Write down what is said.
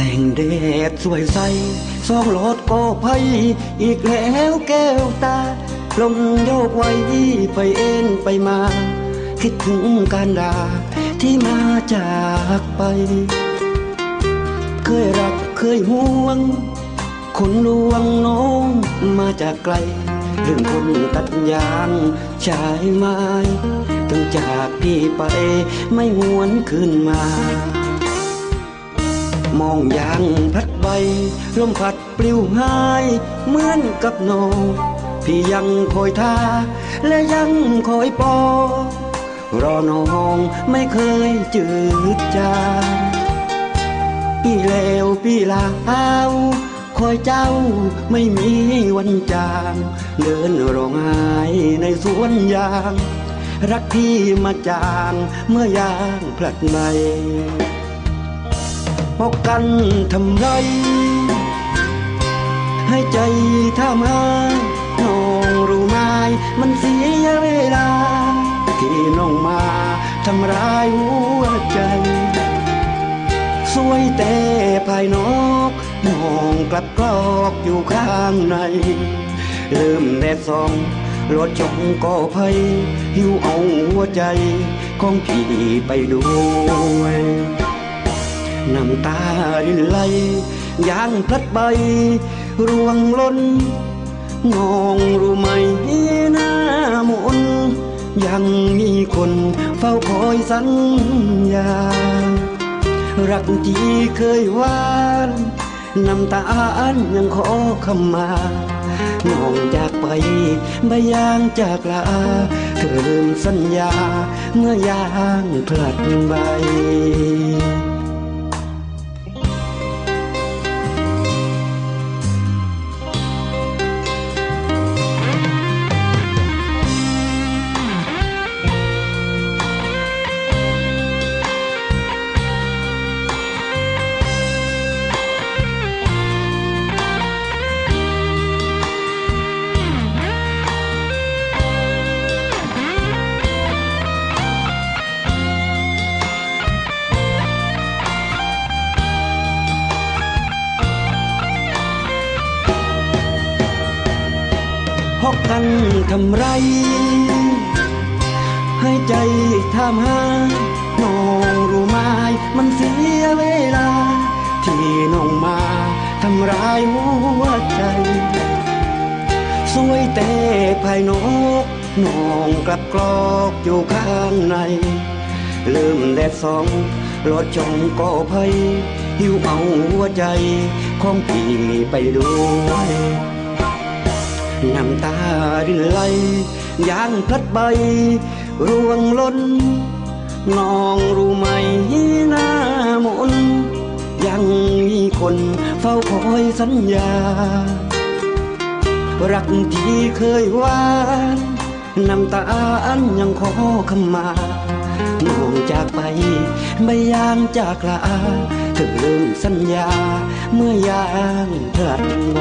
สงแดดสวยใสสองหลอดก็ไพอีกแล้วแก้วตา ลมโยกไว้ไปเอ็นไปมา คิดถึงการดาที่มาจากไป เคยรักเคยห่วง คนลวงน้องมาจากไกล เรื่องคนตัดยางชายไม้ต้องจากพี่ไปไม่หวนคืนมา มองยางพลัดใบ ลมพัดปลิวหาย เหมือนกับโน พี่ยังคอยท่า และยังคอยปอ รอน้องไม่เคยจืดจางพี่เลวพี่ลาวคอยเจ้าไม่มีวันจาง เดินร้องไห้ในสวนยาง รักพี่มาจางเมื่อยางพลัดใบ พบกันทำไร ให้ใจถ้ามาน้องรู้ไหมมันเสียเวลา ที่น้องมาทำร้ายหัวใจ สวยแต่ภายนอกมองกลับกลอกอยู่ข้างใน เริ่มแดดส่องรถจงก็ภัยหิวเอาหัวใจ ของพี่ไปด้วย น้ำตารินไหลยางพลัดใบร่วงล้น มองรู้ไหมหน้ามนยังมีคนเฝ้าคอยสัญญา รักที่เคยหวานน้ำตาอันยังขอคำมาน้องจากไปใบยางจากลาเธอลืมสัญญาเมื่อยางพลัดใบ พบกันทำไร ให้ใจทำหาน้องรู้ไหมมันเสียเวลา ที่น้องมาทำร้ายหัวใจ สวยแต่ภายนอกน้องกลับกรอกอยู่ข้างในเริ่มแดดสองรถจงก็ภัยหิวเอาหัวใจ ของพี่ไปด้วย น้ำตารินไหลยางพลัดใบร่วงล้นน้องรู้ไหมหน้ามนยังมีคนเฝ้าคอยสัญญา รักที่เคยหวานน้ำตาอันยังขอคำมาน้องจากไปไม่ยางจากลาเธอลืมสัญญาเมื่อยางพลัดใบ